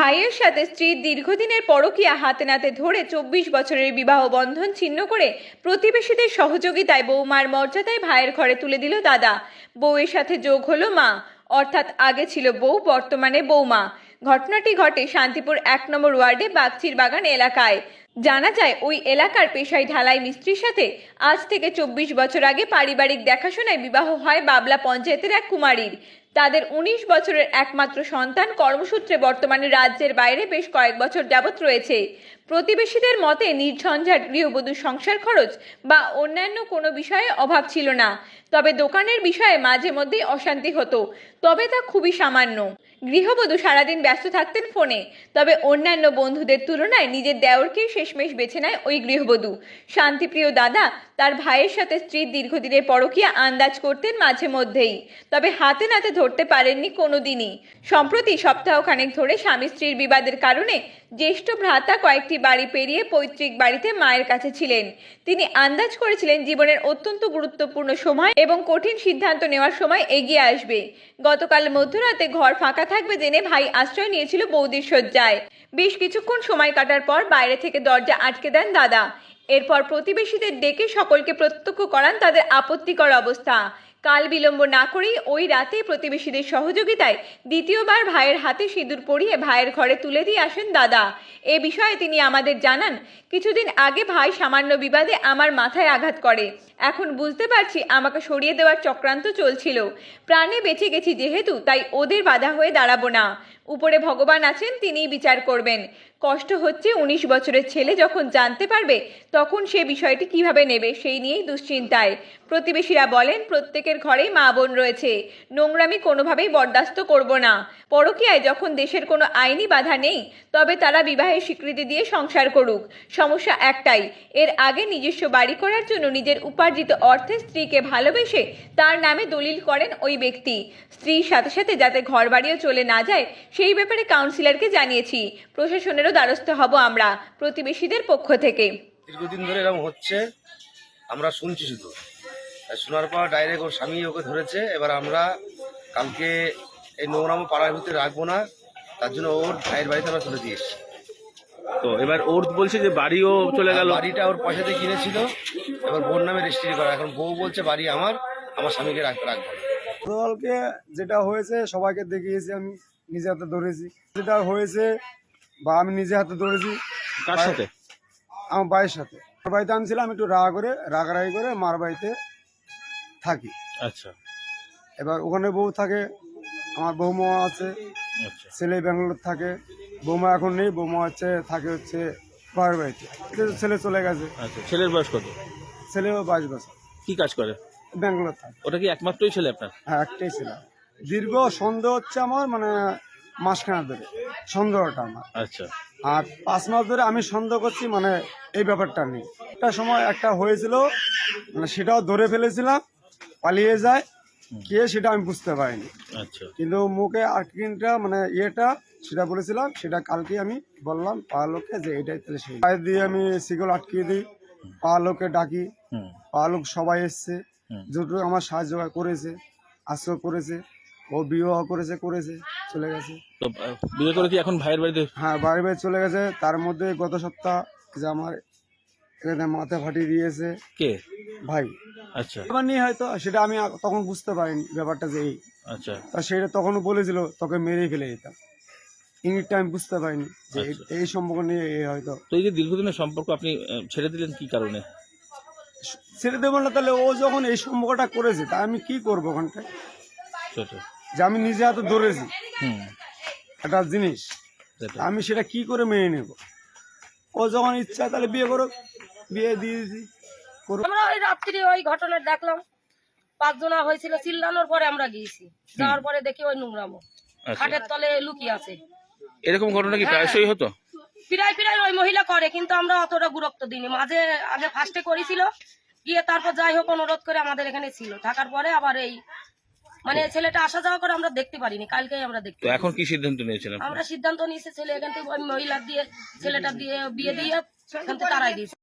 ভাইয়ের সাথে স্ত্রীর দীর্ঘদিনের পরকীয়া হাতে নাতে ধরে চব্বিশ বছরের বিবাহ বন্ধন ছিন্ন করে প্রতিবেশীদের সহযোগিতায় বৌমার মর্যাদায় ভাইয়ের ঘরে তুলে দিল দাদা। বউয়ের সাথে যোগ হলো মা, অর্থাৎ আগে ছিল বউ, বর্তমানে বৌমা। ঘটনাটি ঘটে শান্তিপুর এক নম্বর ওয়ার্ডে বাগচির বাগান এলাকায়। জানা যায়, ওই এলাকার পেশায় ঢালাই মিস্ত্রির সাথে আজ থেকে চব্বিশ বছর আগে পারিবারিক দেখাশোনায় বিবাহ হয় বাবলা পঞ্চায়েতের এক কুমারীর। তাদের উনিশ বছরের একমাত্র সন্তান। কর্মসূত্রে বর্তমানে রাজ্যের বাইরে বেশ কয়েক বছর যাবৎ রয়েছে। প্রতিবেশীদের মতে নির্ঝঞ্ঝাট গৃহবধূ সংসার খরচ বা অন্যান্য কোনো বিষয়ে অভাব ছিল না। তবে দোকানের বিষয়ে মাঝে মধ্যেই অশান্তি হতো। তবে তা খুবই সামান্য। গৃহবধূ সারাদিন ব্যস্ত থাকতেন ফোনে, তবে অন্যান্য বন্ধুদের তুলনায় নিজের দেওরকেই শেষমেশ বেছে নেয় ওই গৃহবধূ। শান্তিপ্রিয় দাদা তার ভাইয়ের সাথে স্ত্রীর দীর্ঘদিনের পরকিয়া আন্দাজ করতেন মাঝে মধ্যেই, তবে হাতে নাতে ধরতে পারেননি কোনোদিনই। সম্প্রতি সপ্তাহখানেক ধরে স্বামী স্ত্রীর বিবাদের কারণে জ্যেষ্ঠ ভ্রাতা কয়েকটি বাড়ি পেরিয়ে পৈতৃক বাড়িতে মায়ের কাছে ছিলেন। তিনি আন্দাজ করেছিলেন জীবনের অত্যন্ত গুরুত্বপূর্ণ সময় এবং কঠিন সিদ্ধান্ত নেওয়ার সময় এগিয়ে আসবে। গতকাল মধ্যরাতে ঘর ফাঁকা থাকবে জেনে ভাই আশ্রয় নিয়েছিল বৌদির শয্যায়। বেশ কিছুক্ষণ সময় কাটার পর বাইরে থেকে দরজা আটকে দেন দাদা। এরপর প্রতিবেশীদের ডেকে সকলকে প্রত্যক্ষ করান তাদের আপত্তিকর অবস্থা। কাল বিলম্ব না করেই ওই রাতে প্রতিবেশীদের সহযোগিতায় দ্বিতীয়বার ভাইয়ের হাতে সিঁদুর পরিয়ে ভাইয়ের ঘরে তুলে দিয়ে আসেন দাদা। এ বিষয়ে তিনি আমাদের জানান, কিছুদিন আগে ভাই সামান্য বিবাদে আমার মাথায় আঘাত করে। এখন বুঝতে পারছি আমাকে সরিয়ে দেওয়ার চক্রান্ত চলছিল। প্রাণে বেঁচে গেছি যেহেতু, তাই ওদের বাধা হয়ে দাঁড়াবো না। উপরে ভগবান আছেন, তিনিই বিচার করবেন। কষ্ট হচ্ছে উনিশ বছরের ছেলে যখন জানতে পারবে, তখন সে বিষয়টি কীভাবে নেবে সেই নিয়েই দুশ্চিন্তায়। প্রতিবেশীরা বলেন, প্রত্যেকের ঘরেই মা বোন রয়েছে। নোংরামি কোনোভাবেই বরদাস্ত করব না। পরকীয়ায় যখন দেশের কোনো আইনি বাধা নেই, তবে তারা বিবাহের স্বীকৃতি দিয়ে সংসার করুক। সমস্যা একটাই, এর আগে নিজস্ব বাড়ি করার জন্য নিজের উপার্জিত অর্থে স্ত্রীকে ভালোবেসে তার নামে দলিল করেন ওই ব্যক্তি। স্ত্রীর সাথে সাথে যাতে ঘর বাড়িও চলে না যায় সেই ব্যাপারে কাউন্সিলরকে জানিয়েছি। প্রশাসনেরও দ্বারস্থ হব আমরা প্রতিবেশীদের পক্ষ থেকে। দীর্ঘদিন ধরে এরকম হচ্ছে আমরা শুনছি শুধু। শোনার পর ডাইরেক্ট ওর স্বামী ওকে ধরেছে এবার আমরা কালকে এই নোংরামো পাড়ার ভিতরে রাখব না তার জন্য ওর ভাইয়ের বাড়িতে আমরা তুলে দিয়ে এসেছি। তো এবার ওর বলছে যে বাড়িও চলে গেল। বাড়িটা ওর পয়সাতে কিনেছিল এবার বোন নামে রেজিস্ট্রি করা। এখন বউ বলছে বাড়ি আমার আমার স্বামীকে রাখতে রাখব না। গতকালকে যেটা হয়েছে সবাইকে দেখিয়েছি আমি নিজে হাতে ধরেছি। যেটা হয়েছে বা আমি নিজে হাতে ধরেছি কার সাথে? আমার ভাইয়ের সাথে। আমার বাড়িতে আমি ছিলাম একটু রাগ করে রাগারাগি করে মার বাড়িতে থাকি। আচ্ছা। এবার ওখানে বউ থাকে আমার বৌমা আছে আচ্ছা। ছেলে ব্যাঙ্গালোর থাকে বৌমা এখন নেই বৌমা হচ্ছে থাকে হচ্ছে বাবার বাড়িতে। ছেলে চলে গেছে। আচ্ছা ছেলের বয়স কত? ছেলেও বাইশ বছর। কি কাজ করে? ব্যাঙ্গালোর থাকে। ওটা কি একমাত্রই ছেলে আপনার? হ্যাঁ একটাই ছিল। দীর্ঘ সন্দেহ হচ্ছে আমার মানে মাসখানা ধরে। সন্দেহটা আমার। আচ্ছা। আর পাঁচ মাস ধরে আমি সন্দেহ করছি মানে এই ব্যাপারটা নেই একটা সময় একটা হয়েছিল মানে সেটাও ধরে ফেলেছিলাম পালিয়ে যায়। কে সেটা আমি বুঝতে পারিনি। আচ্ছা। কিন্তু মুখে আর্কিনটা মানে ইয়েটা সেটা বলেছিলাম সেটা কালকে আমি বললাম পালোকে যে এটাই তাহলে সেই। দিয়ে আমি সিগল আটকিয়ে দিই। পালোকে ডাকি। পালক সবাই এসছে। হুম। যতটুকু আমার সাহায্য করেছে আশ্রয় করেছে ও বিবাহ করেছে করেছে চলে গেছে। তো বিয়ে করে কি এখন ভাইয়ের বাড়িতে? হ্যাঁ বাড়ি বাড়ি চলে গেছে। তার মধ্যে গত সপ্তাহ যে আমার এখানে মাথা ফাটিয়ে দিয়েছে কে? ভাই। আচ্ছা। এবার নিয়ে হয়তো সেটা আমি তখন বুঝতে পারিনি ব্যাপারটা যে এই। আচ্ছা। তা সেটা তখনও বলেছিল তোকে মেরেই ফেলে দিতাম। ইংলিশটা আমি বুঝতে পারিনি যে এই- আচ্ছা। সম্পর্ক নিয়ে এই হয়তো। তো এই যে দীর্ঘদিনের সম্পর্ক আপনি ছেড়ে দিলেন কি কারণে? ছেড়ে দেবো না তাহলে ও যখন এই সম্পর্কটা করেছে তা আমি কি করব ওখানটায় যে আমি নিজে হাতে ধরেছি। একটা জিনিস সেটা আমি সেটা কি করে মেনে নেব? ও যখন ইচ্ছা তাহলে বিয়ে করো বিয়ে দিয়ে দিছি করুক। আমরা ওই রাত্রি ওই ঘটনা দেখলাম। পাঁচজনা হয়েছিল চিল্লানোর পরে আমরা গিয়েছি। যাওয়ার পরে দেখি ওই নোংরামো। আচ্ছা। খাটের তলে লুকিয়ে আছে। এরকম ঘটনা কি প্রায়শই হতো? প্রায় প্রায় ওই মহিলা করে কিন্তু আমরা অতটা গুরুত্ব দিইনি। মাঝে আগে ফার্স্টে করেছিল গিয়ে তারপর যাই হোক অনুরোধ করে আমাদের এখানে ছিল। থাকার পরে আবার এই মানে ছেলেটা আসা যাওয়া করে আমরা দেখতে পারিনি কালকেই আমরা দেখতে এখন কি সিদ্ধান্ত নিয়েছিলাম আমরা সিদ্ধান্ত নিয়েছি ছেলে এখান থেকে ওই মহিলা দিয়ে ছেলেটা দিয়ে বিয়ে দিয়ে এখান থেকে তারাই দিয়েছে।